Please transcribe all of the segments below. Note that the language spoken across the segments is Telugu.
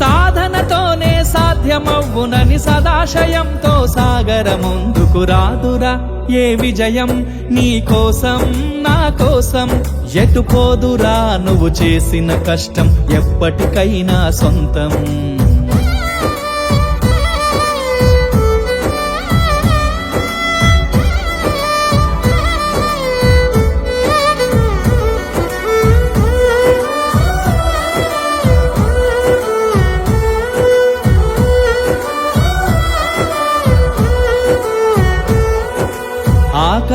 సాధనతోనే సాధ్యమవ్వునని సదాశయంతో సాగర ముందుకు రాదురా ఏ విజయం నీ కోసం నా కోసం. ఎటు పోదురా నువ్వు చేసిన కష్టం ఎప్పటికైనా సొంతం.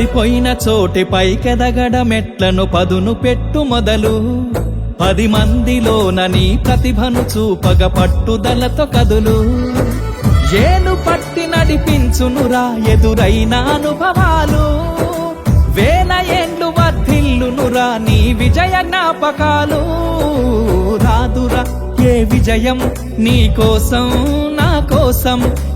పడిపోయిన చోటి పైకెదగడ మెట్లను పదును పెట్టు మొదలు. పది మందిలోన నీ ప్రతిభను చూపగ పట్టుదలతో కదులు. ఏను పట్టి నడిపించునురా ఎదురైన అనుభవాలు. వేల ఏండ్లు వర్ధిల్లునురా నీ విజయ జ్ఞాపకాలు. రాదురా ఏ విజయం నీ కోసం నా కోసం?